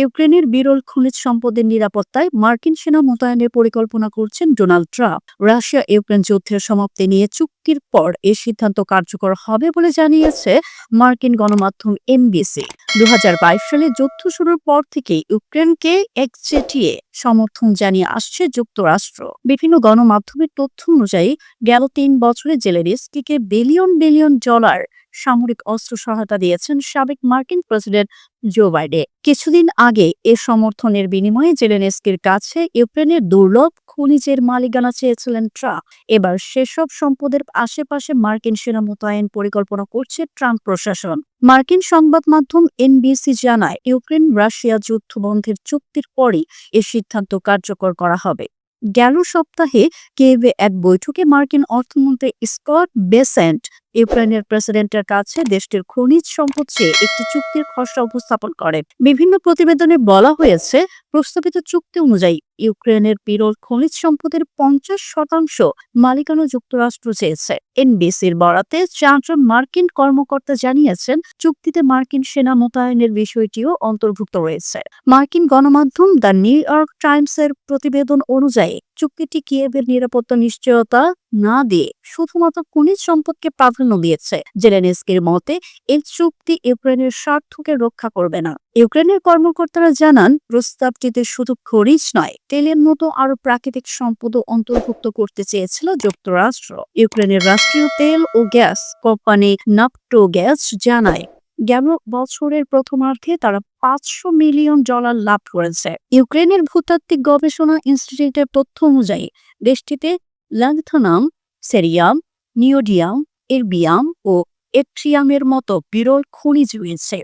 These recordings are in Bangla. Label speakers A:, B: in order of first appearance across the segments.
A: ইউক্রেনের বিরল খনিজ সম্পদের নিরাপত্তায় মার্কিন সেনা মোতায়েনের পরিকল্পনা করছেন ডোনাল্ড ট্রাম্প। রাশিয়া ইউক্রেন যুদ্ধের সমাপ্তি নিয়ে চুক্তির পর এই সিদ্ধান্ত কার্যকর হবে বলে জানিয়েছে মার্কিন গণমাধ্যম এমবিসি দু হাজার বাইশ সালে যুদ্ধ শুরুর পর থেকে ইউক্রেনকে একচেটিয়ে সমর্থন জানিয়ে আসছে যুক্তরাষ্ট্র। বিভিন্ন গণমাধ্যমের তথ্য অনুযায়ী গেল তিন বছরে জেলেরিস্কিকে বিলিয়ন বিলিয়ন ডলার সামরিক অস্ত্র সহায়তা দিয়েছেন সাবেক মার্কিন প্রেসিডেন্ট জো বাইডেন। কিছুদিন আগে এ সমর্থনের বিনিময়ে জেলেনস্কির কাছে ইউক্রেনের দুর্লভ খনিজের মালিকানা চেয়েছিলেন ট্রাম্প। এবার সেসব সম্পদের আশেপাশে মার্কিন সেনা মোতায়েন পরিকল্পনা করছে ট্রাম্প প্রশাসন। মার্কিন সংবাদ মাধ্যম এনবিসি জানায়, ইউক্রেন রাশিয়া যুদ্ধ বন্ধের চুক্তির পরই এ সিদ্ধান্ত কার্যকর করা হবে। গেল সপ্তাহে কেভে এক বৈঠকে মার্কিন অর্থমন্ত্রী স্কট বেসেন্ট ইউক্রেনের প্রেসিডেন্টের কাছে দেশটির খনিজ সম্পদ চেয়ে একটি চুক্তির খসড়া উপস্থাপন করে। বিভিন্ন প্রতিবেদনে বলা হয়েছে, প্রস্তাবিত চুক্তি অনুযায়ী ইউক্রেনের বিরল খনিজ সম্পদের পঞ্চাশ শতাংশ মালিকানা যুক্তরাষ্ট্র চেয়েছে। এনবিসির বরাতে চারজন মার্কিন কর্মকর্তা জানিয়েছেন, চুক্তিতে মার্কিন সেনা মোতায়েনের বিষয়টিও অন্তর্ভুক্ত রয়েছে। মার্কিন গণমাধ্যম দ্য নিউ ইয়র্ক টাইমসের প্রতিবেদন অনুযায়ী চুক্তিটি কিয়েভের নিরাপত্তা নিশ্চয়তা না দিয়ে শুধুমাত্র খনিজ সম্পদকে প্রাধান্য দিয়েছে। জেলেনস্কির মতে, এই চুক্তি ইউক্রেনের স্বার্থকে রক্ষা করবে না। ইউক্রেনের কর্মকর্তারা জানান, প্রস্তাবটিতে শুধু খনিজ নয়, তেলের মতো আরও প্রাকৃতিক সম্পদও অন্তর্ভুক্ত করতে চেয়েছিল যুক্তরাষ্ট্র। ইউক্রেনের রাষ্ট্রীয় তেল ও গ্যাস কোম্পানি নাপটো গ্যাস জানায় গেল বছরের প্রথমার্ধে তারা পাঁচশো মিলিয়ন ডলার লাভ করেছে। ইউক্রেনের ভূতাত্ত্বিক গবেষণা ইনস্টিটিউটের তথ্য অনুযায়ী, দেশটিতে ল্যাংথনাম, সেরিয়াম, নিওডিয়াম, এরবিয়াম ও এট্রিয়ামের মতো বিরল খনিজ রয়েছে,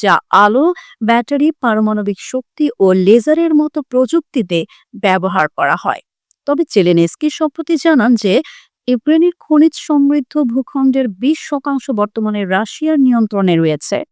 A: যা আলো, ব্যাটারি, পারমাণবিক শক্তি ও লেজারের মতো প্রযুক্তিতে ব্যবহার করা হয়। তবে চেলেনেস্কি সম্প্রতি জানান যে ইউক্রেনের খনিজ সমৃদ্ধ ভূখণ্ডের বিশ শতাংশ বর্তমানে রাশিয়ার নিয়ন্ত্রণে রয়েছে।